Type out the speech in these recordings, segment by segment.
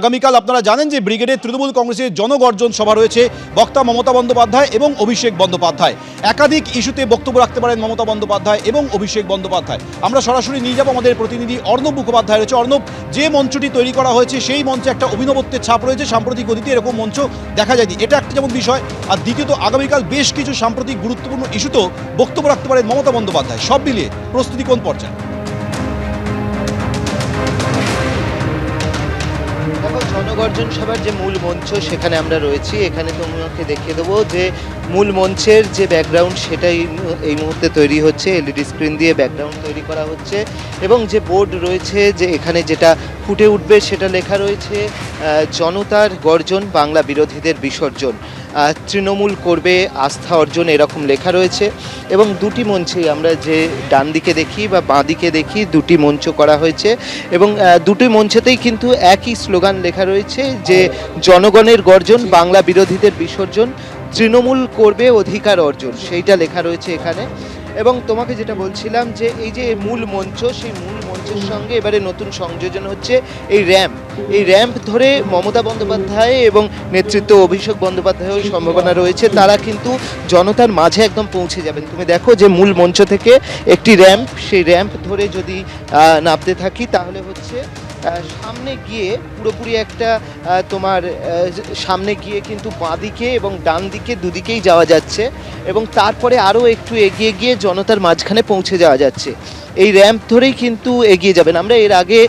আগামীকাল আপনারা জানেন যে ব্রিগেডের তৃণমূল কংগ্রেসের জনগর্জন সভা রয়েছে বক্তা মমতা বন্দ্যোপাধ্যায় এবং অভিষেক বন্দ্যোপাধ্যায়। একাধিক ইস্যুতে বক্তব্য রাখতে পারেন মমতা বন্দ্যোপাধ্যায় এবং অভিষেক বন্দ্যোপাধ্যায়। আমরা সরাসরি নিয়ে যাব আমাদের প্রতিনিধি অর্ণব মুখোপাধ্যায় রয়েছে। অর্ণব, যে মঞ্চটি তৈরি করা হয়েছে, সেই মঞ্চে একটা অভিনবত্বের ছাপ রয়েছে। সাম্প্রতিক গতিতে এরকম মঞ্চ দেখা যায়নি। এটা একটা যেমন বিষয়। আর দ্বিতীয়ত, আগামীকাল বেশ কিছু সাম্প্রতিক গুরুত্বপূর্ণ ইস্যুতেও বক্তব্য রাখতে পারেন মমতা বন্দ্যোপাধ্যায়। সব মিলিয়ে প্রস্তুতি কোন পর্যায়ে? জনগর্জন সভার যে মূল মঞ্চ সেখানে আমরা রয়েছি। এখানে তোমাকে দেখিয়ে দেবো যে মূল মঞ্চের যে ব্যাকগ্রাউন্ড সেটাই এই মুহূর্তে তৈরি হচ্ছে। এলইডি স্ক্রিন দিয়ে ব্যাকগ্রাউন্ড তৈরি করা হচ্ছে। এবং যে বোর্ড রয়েছে, যে এখানে যেটা ফুটে উঠবে সেটা লেখা রয়েছে জনতার গর্জন বাংলা বিরোধীদের বিসর্জন। তৃণমূল করবে আস্থা অর্জন এরকম লেখা রয়েছে এবং দুটি মঞ্চেই আমরা যে ডান দিকে দেখি বা বাঁ দিকে দেখি দুটি মঞ্চ করা হয়েছে এবং দুটি মঞ্চেতেই কিন্তু একই স্লোগান লেখা রয়েছে যে জনগণের গর্জন, বাংলা বিরোধীদের বিসর্জন, তৃণমূল করবে অধিকার অর্জন। সেইটা লেখা রয়েছে এখানে। এবং তোমাকে যেটা বলছিলাম যে এই যে মূল মঞ্চ, সেই মূল মঞ্চের সঙ্গে এবারে নতুন সংযোজন হচ্ছে এই র্যাম্প। এই র্যাম্প ধরে মমতা বন্দ্যোপাধ্যায় এবং নেতৃত্ব অভিষেক বন্দ্যোপাধ্যায়ের সম্ভাবনা রয়েছে। তারা কিন্তু জনতার মাঝে একদম পৌঁছে যাবেন। তুমি দেখো যে মূল মঞ্চ থেকে একটি র্যাম্প, সেই র্যাম্প ধরে যদি নামতে থাকি তাহলে হচ্ছে সামনে গিয়ে পুরোপুরি একটা তোমার সামনে গিয়ে কিন্তু বাঁ দিকে এবং ডান দিকে দুদিকেই যাওয়া যাচ্ছে এবং তারপরে আরও একটু এগিয়ে গিয়ে জনতার মাঝখানে পৌঁছে যাওয়া যাচ্ছে। এই র্যাম্প ধরেই কিন্তু এগিয়ে যাবেন। আমরা এর আগে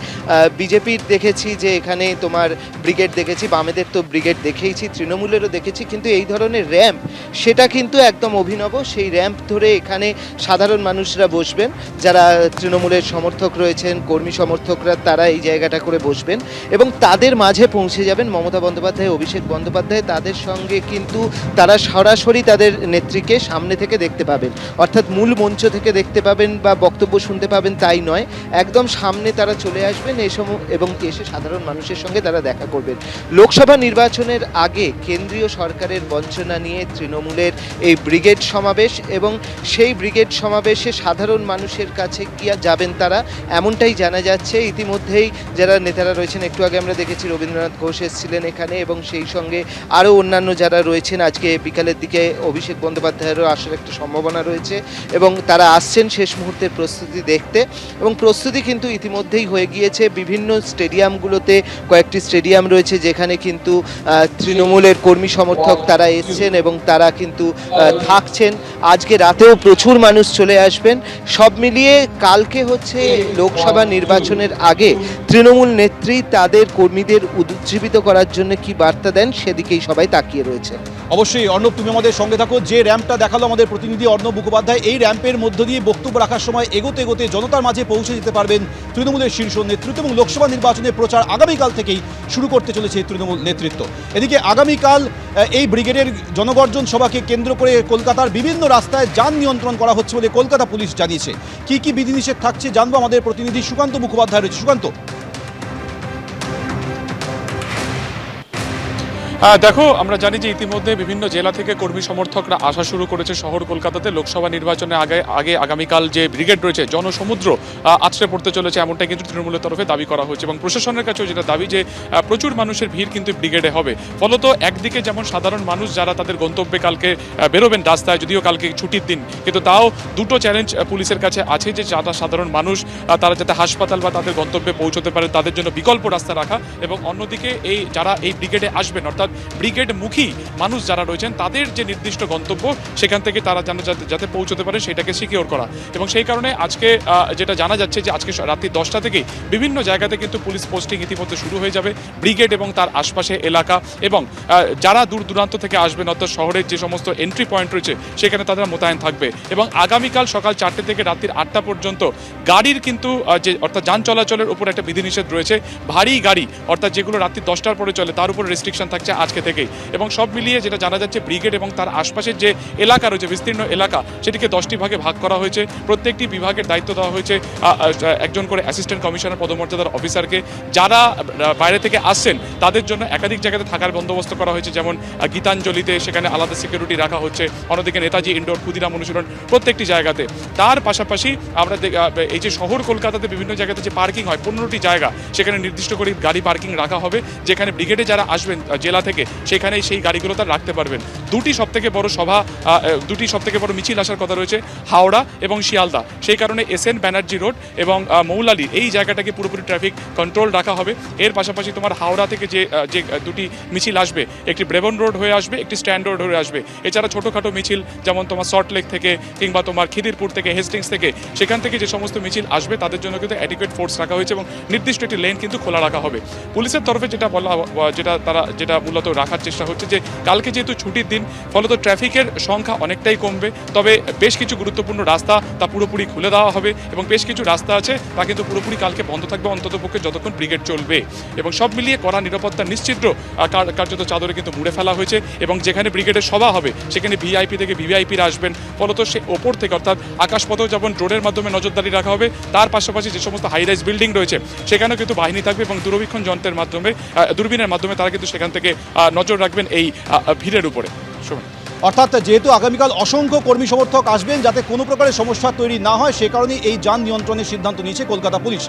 বিজেপির দেখেছি যে এখানে তোমার ব্রিগেড দেখেছি, বামেদের তো ব্রিগেড দেখেইছি, তৃণমূলেরও দেখেছি, কিন্তু এই ধরনের র্যাম্প সেটা কিন্তু একদম অভিনব। সেই র্যাম্প ধরে এখানে সাধারণ মানুষরা বসবেন, যারা তৃণমূলের সমর্থক রয়েছেন, কর্মী সমর্থকরা, তারা এই জায়গাটা করে বসবেন এবং তাদের মাঝে পৌঁছে যাবেন মমতা বন্দ্যোপাধ্যায়, অভিষেক বন্দ্যোপাধ্যায়। তাদের সঙ্গে কিন্তু তারা সরাসরি তাদের নেত্রীকে সামনে থেকে দেখতে পাবেন। অর্থাৎ মূল মঞ্চ থেকে দেখতে পাবেন বা বক্তব্য শুনতে পাবেন তাই নয়। একদম সামনে তারা চলে আসবেন এই সম, এবং এসে সাধারণ মানুষের সঙ্গে তারা দেখা করবেন। লোকসভা নির্বাচনের আগে কেন্দ্রীয় সরকারের বঞ্চনা নিয়ে তৃণমূলের এই ব্রিগেড সমাবেশ এবং সেই ব্রিগেড সমাবেশে সাধারণ মানুষের কাছে কি যাবেন তারা, এমনটাই জানা যাচ্ছে। ইতিমধ্যেই যারা নেতারা রয়েছেন, একটু আগে আমরা দেখেছি রবীন্দ্রনাথ ঘোষ এসেছিলেন এখানে এবং সেই সঙ্গে আরও অন্যান্য যারা রয়েছেন, আজকে বিকালের দিকে অভিষেক বন্দ্যোপাধ্যায়েরও আসার একটা সম্ভাবনা রয়েছে এবং তারা আসছেন শেষ মুহূর্তের প্রস্তুতি দেখতে এবং প্রস্তুতি কিন্তু ইতিমধ্যেই হয়ে গিয়েছে। বিভিন্ন স্টেডিয়ামগুলোতে কয়েকটি স্টেডিয়াম রয়েছে যেখানে কিন্তু তৃণমূলের কর্মী সমর্থক তারা এসছেন এবং তারা কিন্তু থাকছেন। আজকে রাতেও প্রচুর মানুষ চলে আসবেন। সব মিলিয়ে কালকে হচ্ছে লোকসভা নির্বাচনের আগে তৃণমূল নেত্রী তাদের কর্মীদের উজ্জীবিত করার জন্য কি বার্তা দেন সেদিকেই সবাই তাকিয়ে রয়েছে। অবশ্যই অর্ণব, তুমি আমাদের সঙ্গে থাকো। যে র্যাম্পটা দেখাল আমাদের প্রতিনিধি অর্ণব মুখোপাধ্যায়, এই র্যাম্পের মধ্য দিয়ে বক্তব্য রাখার সময় এগোতে এগোতে জনতার মাঝে পৌঁছে দিতে পারবেন তৃণমূলের শীর্ষ নেতৃত্ব এবং লোকসভা নির্বাচনের প্রচার আগামীকাল থেকেই শুরু করতে চলেছে তৃণমূল নেতৃত্ব। এদিকে আগামীকাল এই ব্রিগেডের জনগর্জন সভাকে কেন্দ্র করে কলকাতার বিভিন্ন রাস্তায় যান নিয়ন্ত্রণ করা হচ্ছে বলে কলকাতা পুলিশ জানিয়েছে। কি কি বিধিনিষেধ থাকছে জানব আমাদের প্রতিনিধি সুকান্ত মুখোপাধ্যায় রয়েছে। সুকান্ত। দেখো, আমরা জানি যে ইতিমধ্যে বিভিন্ন জেলা থেকে কর্মী সমর্থকরা আসা শুরু করেছে শহর কলকাতাতে। লোকসভা নির্বাচনে আগে আগে আগামীকাল যে ব্রিগেড রয়েছে, জনসমুদ্র আছড়ে পড়তে চলেছে এমনটাই কিন্তু তৃণমূলের তরফে দাবি করা হয়েছে এবং প্রশাসনের কাছেও যেটা দাবি যে প্রচুর মানুষের ভিড় কিন্তু ব্রিগেডে হবে। ফলত একদিকে যেমন সাধারণ মানুষ যারা তাদের গন্তব্যে কালকে বেরোবেন রাস্তায়, যদিও কালকে ছুটির দিন, কিন্তু তাও দুটো চ্যালেঞ্জ পুলিশের কাছে আছে যে যারা সাধারণ মানুষ তারা যাতে হাসপাতাল বা তাদের গন্তব্যে পৌঁছতে পারে, তাদের জন্য বিকল্প রাস্তা রাখা এবং অন্যদিকে এই, যারা এই ব্রিগেডে আসবেন, অর্থাৎ ব্রিগেড মুখী মানুষ যারা রয়েছেন, তাদের যে নির্দিষ্ট গন্তব্য, সেখান থেকে তারা যেন যাতে যাতে পৌঁছতে পারে, সেটাকে সিকিওর করা। এবং সেই কারণে আজকে যেটা জানা যাচ্ছে যে আজকে রাত্রি দশটা থেকে বিভিন্ন জায়গাতে কিন্তু পুলিশ পোস্টিং ইতিমধ্যে শুরু হয়ে যাবে। ব্রিগেড এবং তার আশপাশে এলাকা এবং যারা দূর দূরান্ত থেকে আসবেন, অর্থাৎ শহরের যে সমস্ত এন্ট্রি পয়েন্ট রয়েছে, সেখানে তারা মোতায়েন থাকবে। এবং আগামীকাল সকাল চারটে থেকে রাত্রির আটটা পর্যন্ত গাড়ির কিন্তু যে, অর্থাৎ যান চলাচলের উপর একটা বিধিনিষেধ রয়েছে। ভারী গাড়ি, অর্থাৎ যেগুলো রাত্রি দশটার পরে চলে, তার উপর রেস্ট্রিকশন থাকছে। আজকে থেকেই। এবং সব মিলিয়ে যেটা জানা যাচ্ছে, ব্রিগেড এবং তার আশপাশের যে এলাকা রয়েছে, বিস্তীর্ণ এলাকা, সেটিকে দশটি ভাগে ভাগ করা হয়েছে। প্রত্যেকটি বিভাগের দায়িত্ব দেওয়া হয়েছে একজন করে অ্যাসিস্ট্যান্ট কমিশনার পদমর্যাদার অফিসারকে যারা বাইরে থেকে আসছেন, তাদের জন্য একাধিক জায়গাতে থাকার বন্দোবস্ত করা হয়েছে, যেমন গীতাঞ্জলিতে সেখানে আলাদা সিকিউরিটি রাখা হচ্ছে, অন্যদিকে নেতাজি ইন্ডোর ক্ষুদিরাম অনুশীলন প্রত্যেকটি জায়গাতে। তার পাশাপাশি আমরা এই যে শহর কলকাতাতে বিভিন্ন জায়গাতে যে পার্কিং হয়, পনেরোটি জায়গা, সেখানে নির্দিষ্ট করে গাড়ি পার্কিং রাখা হবে, যেখানে ব্রিগেডে যারা আসবেন জেলা থেকে সেখানেই সেই গাড়িগুলো তার রাখতে পারবেন। দুটি সব থেকে বড় সভা দুটি সব থেকে বড় মিছিল আসার কথা রয়েছে, হাওড়া এবং শিয়ালদা। সেই কারণে এস এন ব্যানার্জি রোড এবং মৌলালি, এই জায়গাটাকে পুরোপুরি ট্রাফিক কন্ট্রোল রাখা হবে। এর পাশাপাশি তোমার হাওড়া থেকে যে যে দুটি মিছিল আসবে, একটি ব্রেবন রোড হয়ে আসবে, একটি স্ট্যান্ড রোড হয়ে আসবে। এছাড়া ছোটোখাটো মিছিল, যেমন তোমার সল্টলেক থেকে কিংবা তোমার খিদিরপুর থেকে, হেস্টিংস থেকে, সেখান থেকে যে সমস্ত মিছিল আসবে, তাদের জন্য কিন্তু অ্যাডিকুয়েট ফোর্স রাখা হয়েছে এবং নির্দিষ্ট একটি লেন কিন্তু খোলা রাখা হবে। পুলিশের তরফে যেটা বলা যেটা তারা, যেটা মূলত রাখার চেষ্টা হচ্ছে যে, কালকে যেহেতু ছুটির দিন ফলত ট্রাফিকের সংখ্যা অনেকটাই কমবে। তবে বেশ কিছু গুরুত্বপূর্ণ রাস্তা তা পুরোপুরি খুলে দেওয়া হবে এবং বেশ কিছু রাস্তা আছে, তা কিন্তু পুরোপুরি কালকে বন্ধ থাকবে অন্ততপক্ষে যতক্ষণ ব্রিগেড চলবে। এবং সব মিলিয়ে কড়া নিরাপত্তা নিশ্চিদ্র কার্যত চাদরে কিন্তু মুড়ে ফেলা হয়েছে এবং যেখানে ব্রিগেডের সভা হবে, সেখানে ভিআইপি থেকে ভিভিআইপিরা আসবেন। ফলত সে ওপর থেকে অর্থাৎ আকাশপথেও যেমন ড্রোনের মাধ্যমে নজরদারি রাখা হবে, তার পাশাপাশি যে সমস্ত হাই রাইজ বিল্ডিং রয়েছে, সেখানেও কিন্তু বাহিনী থাকবে এবং দূরবীক্ষণ যন্ত্রের মাধ্যমে দূরবীনের মাধ্যমে তারা কিন্তু সেখান থেকে নজর রাখবেন এই ভিড়ের উপরে। অর্থাৎ যেহেতু আগামীকাল অসংখ্য কর্মী সমর্থক আসবেন যাতে কোনো প্রকারের সমস্যা তৈরি না হয়, সে কারণে এই যান নিয়ন্ত্রণের সিদ্ধান্ত নিয়েছে কলকাতা পুলিশ।